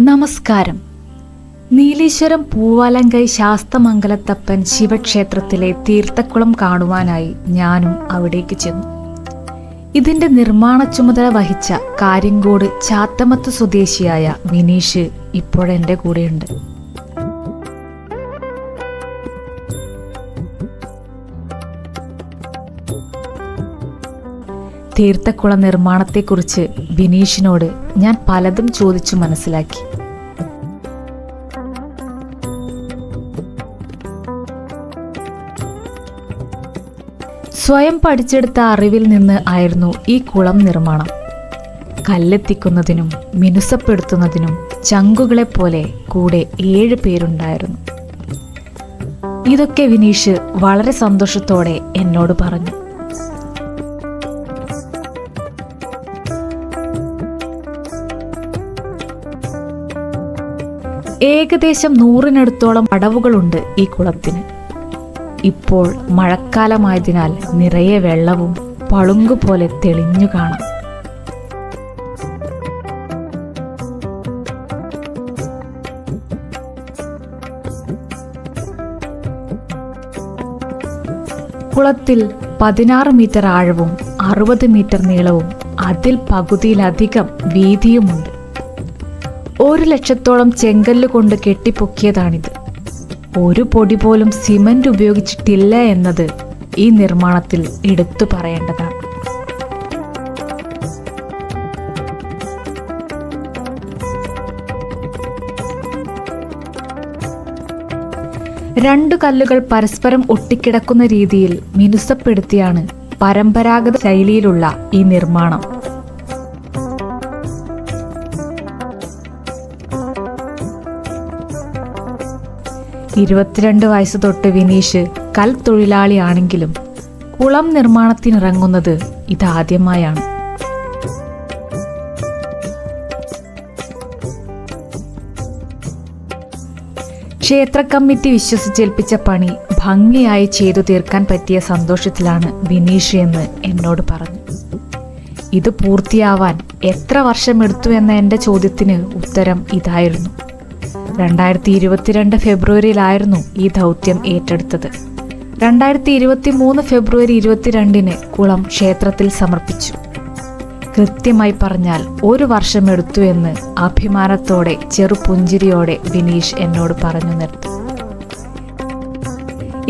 നമസ്കാരം. നീലീശ്വരം പൂവാലങ്കൈ ശാസ്തമംഗലത്തപ്പൻ ശിവക്ഷേത്രത്തിലെ തീർത്ഥക്കുളം കാണുവാനായി ഞാനും അവിടേക്ക് ചെന്നു. ഇതിന്റെ നിർമ്മാണ ചുമതല വഹിച്ച കാര്യങ്കോട് ചാത്തമത്ത് സ്വദേശിയായ വിനീഷ് ഇപ്പോഴെന്റെ കൂടെയുണ്ട്. തീർത്ഥക്കുള നിർമ്മാണത്തെക്കുറിച്ച് ബിനീഷിനോട് ഞാൻ പലതും ചോദിച്ചു മനസ്സിലാക്കി. സ്വയം പഠിച്ചെടുത്ത അറിവിൽ നിന്ന് ആയിരുന്നു ഈ കുളം നിർമ്മാണം. കല്ലെത്തിക്കുന്നതിനും മിനുസപ്പെടുത്തുന്നതിനും ചങ്കുകളെ പോലെ കൂടെ ഏഴ് പേരുണ്ടായിരുന്നു. ഇതൊക്കെ വിനീഷ് വളരെ സന്തോഷത്തോടെ എന്നോട് പറഞ്ഞു. ഏകദേശം നൂറിനടുത്തോളം അടവുകളുണ്ട് ഈ കുളത്തിന്. ഇപ്പോൾ മഴക്കാലമായതിനാൽ നിറയെ വെള്ളവും പളുങ്കു പോലെ തെളിഞ്ഞു കാണാം. കുളത്തിൽ പതിനാറ് മീറ്റർ ആഴവും അറുപത് മീറ്റർ നീളവും അതിൽ പകുതിയിലധികം വീതിയുമുണ്ട്. ഒരു ലക്ഷത്തോളം ചെങ്കല്ല് കൊണ്ട് കെട്ടിപ്പൊക്കിയതാണിത്. ഒരു പൊടി പോലും സിമന്റ് ഉപയോഗിച്ചിട്ടില്ല എന്നത് ഈ നിർമ്മാണത്തിൽ എടുത്തു പറയേണ്ടതാണ്. രണ്ടു കല്ലുകൾ പരസ്പരം ഒട്ടിക്കിടക്കുന്ന രീതിയിൽ മിനുസപ്പെടുത്തിയാണ് പരമ്പരാഗത ശൈലിയിലുള്ള ഈ നിർമ്മാണം. ഇരുപത്തിരണ്ട് വയസ്സ് തൊട്ട് വിനീഷ് കൽ തൊഴിലാളിയാണെങ്കിലും കുളം നിർമ്മാണത്തിനിറങ്ങുന്നത് ഇതാദ്യമായാണ്. ക്ഷേത്ര കമ്മിറ്റി വിശ്വസിച്ചേൽപ്പിച്ച പണി ഭംഗിയായി ചെയ്തു തീർക്കാൻ പറ്റിയ സന്തോഷത്തിലാണ് വിനീഷ് എന്ന് എന്നോട് പറഞ്ഞു. ഇത് പൂർത്തിയാവാൻ എത്ര വർഷമെടുത്തു എന്ന എന്റെ ചോദ്യത്തിന് ഉത്തരം ഇതായിരുന്നു. രണ്ടായിരത്തി ഇരുപത്തിരണ്ട് ഫെബ്രുവരിയിലായിരുന്നു ഈ ദൗത്യം ഏറ്റെടുത്തത്. രണ്ടായിരത്തി ഇരുപത്തി മൂന്ന് ഫെബ്രുവരി ഇരുപത്തിരണ്ടിന് കുളം ക്ഷേത്രത്തിൽ സമർപ്പിച്ചു. കൃത്യമായി പറഞ്ഞാൽ ഒരു വർഷമെടുത്തു എന്ന് അഭിമാനത്തോടെ ചെറുപുഞ്ചിരിയോടെ വിനീഷ് എന്നോട് പറഞ്ഞു നിർത്തി.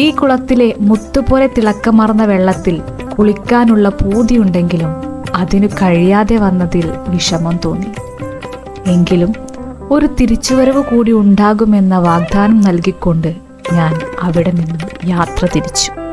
ഈ കുളത്തിലെ മുത്തുപോലെ തിളക്കമറന്ന വെള്ളത്തിൽ കുളിക്കാനുള്ള പൂതിയുണ്ടെങ്കിലും അതിനു കഴിയാതെ വന്നതിൽ വിഷമം തോന്നി. എങ്കിലും ഒരു തിരിച്ചുവരവ് കൂടി ഉണ്ടാകുമെന്ന വാഗ്ദാനം നൽകിക്കൊണ്ട് ഞാൻ അവിടെ നിന്നും യാത്ര തിരിച്ചു.